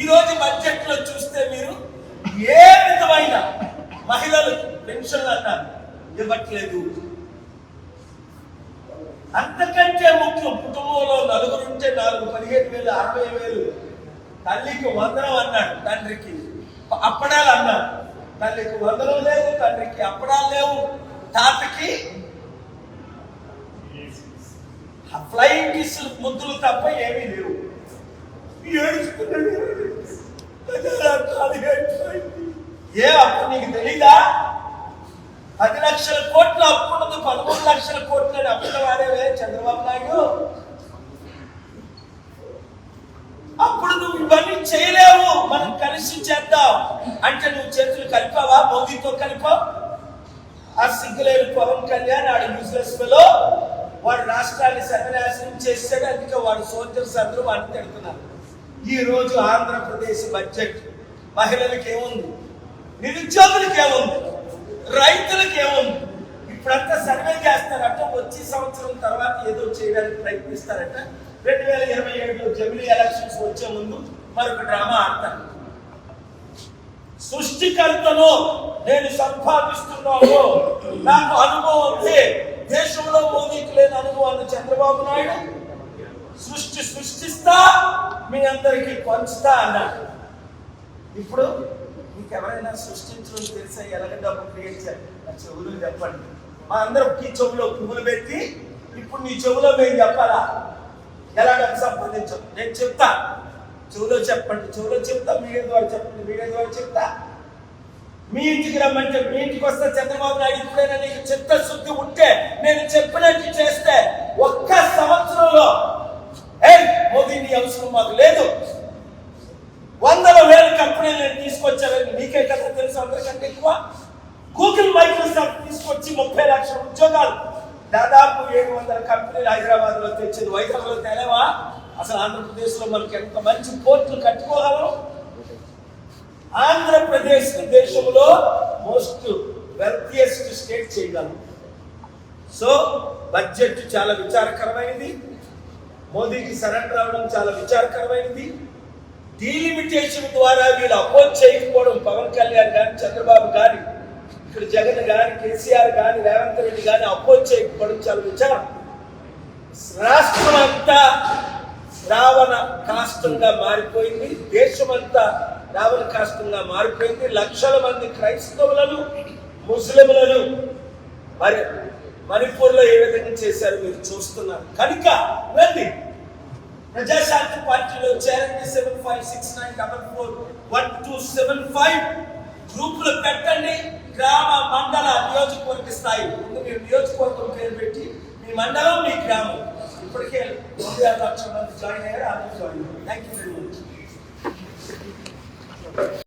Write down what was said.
ఈ రోజు బడ్జెట్లో చూస్తే మీరు ఏ విధమైన మహిళలకు పెన్షన్లు అన్నారు? ఇవ్వట్లేదు. అంతకంటే ముఖ్యం కుటుంబంలో నలుగురు ఉంటే నాలుగు పదిహేను వేలు అరవై వేలు. తల్లికి వందనం అన్నాడు తండ్రికి. అప్పడాలు అన్నాడు. తల్లికి వందనం లేదు తండ్రికి అప్పడాలు లేవు. తాతకి ఫ్లయింగ్ కిస్ ముద్దులు తప్ప ఏమీ లేవు. ఏడుచుకున్నాడు. ఏ అప్పు నీకు తెలీదా? పది లక్షల కోట్ల అప్పు ఉన్నది పదమూడు లక్షల కోట్ల అప్పుల వాడేవే చంద్రబాబు నాయుడు? అప్పుడు నువ్వు ఇవన్నీ చేయలేవు. మనం కలిసి చేద్దాం. అంటే నువ్వు చేతులు కలిపావా? మోదీతో కలిపావు ఆ సిగ్గులేని పవన్ కళ్యాణ్ ఆడు యూజ్లెస్లో వాడు రాష్ట్రాన్ని సర్వనాశనం చేశాడు అందుకే వాడు సోదరు అందరూ వాడిని తిడుతున్నారు. ఈ రోజు ఆంధ్రప్రదేశ్ బడ్జెట్ మహిళలకు ఏముంది? నిరుద్యోగులకు ఏముంది రైతులకి ఏముంది ఇప్పుడంతా సర్వే చేస్తారట వచ్చే సంవత్సరం తర్వాత ఏదో చేయడానికి ప్రయత్నిస్తారట. రెండు వేల ఇరవై ఏడులో జమిలీ ఎలక్షన్స్ వచ్చే ముందు మరొక డ్రామా ఆడతారు. సృష్టికర్తను నేను సంపాదిస్తున్నాను. నాకు అనుభవం ఉంది. దేశంలో మోదీకి లేని అనుభవాన్ని చంద్రబాబు నాయుడు సృష్టి సృష్టిస్తా మీ అందరికీ పంచుతా అన్నాడు ఇప్పుడు మీకు ఎవరైనా సృష్టించడం తెలిసా? ఎలాగ డబ్బు క్రియేట్ చేయాలి నా చెవులు చెప్పండి. మా అందరం ఈ చెవులో పువ్వులు పెట్టి ఇప్పుడు నీ చెవులో మేము చెప్పాలా? ఎలా డబ్బు సంపాదించం? నేను చెప్తా. చెవులో చెప్పండి. చెవులో చెప్తా మీడియా ద్వారా చెప్పండి. మీడియా ద్వారా చెప్తా. మీ ఇంటికి రమ్మంటే మీ ఇంటికి వస్తే చంద్రబాబు నాయుడు ఇప్పుడైనా నీకు చిత్తశుద్ధి ఉంటే నేను చెప్పినట్టు చేస్తే ఒక్క సంవత్సరంలో ఏ మోదీ నీ అవసరం మాకు లేదు. వందల వేల కంపెనీలు తీసుకొచ్చారని మీకే కదా తెలుసు అందరికంటే ఎక్కువ. గూగుల్ మైక్రోసాఫ్ట్ తీసుకొచ్చి ముప్పై లక్షల ఉద్యోగాలు. దాదాపు ఏడు వందల కంపెనీలు హైదరాబాద్లో తెచ్చింది. వైజాగ్లో తెలవా? అసలు ఆంధ్రప్రదేశ్లో మనకి ఎంత మంచి పోర్టులు కట్టుకోగలం? ఆంధ్రప్రదేశ్ దేశంలో మోస్ట్ వెల్తియెస్ట్ స్టేట్ చేయగలం. సో బడ్జెట్ చాలా విచారకరమైనది. మోదీకి సరెండర్ అవడం చాలా విచారకరమైనది. డీలిమిటేషన్ ద్వారా వీళ్ళు అపోజ్ చేయకపోవడం పవన్ కళ్యాణ్ కానీ చంద్రబాబు కానీ ఇక్కడ జగన్ కానీ కేసీఆర్ కానీ రేవంత్ రెడ్డి కానీ అపోజ్ చేయకపోవడం చాలా విచారం. రాష్ట్రం అంతా రావణ కాష్టంగా మారిపోయింది. దేశమంతా రావణ కాష్టంగా మారిపోయింది. లక్షల మంది క్రైస్తవులను ముస్లింలను మరి మణిపూర్లో ఏ విధంగా చేశారు మీరు చూస్తున్నారు. కనుక వెళ్ళి ప్రజాశాంతి పార్టీలో చేరండి. Seven five six nine double four one two seven five. గ్రూపులు పెట్టండి. గ్రామ మండల నియోజకవర్గ స్థాయి ముందు మీరు నియోజకవర్గం పేరు పెట్టి మీ మండలం మీ గ్రామం. ఇప్పటికే రెండు వేల లక్షల మంది జాయిన్ అయ్యారు అందరూ జాయిన్ అయ్యారు. Thank you very much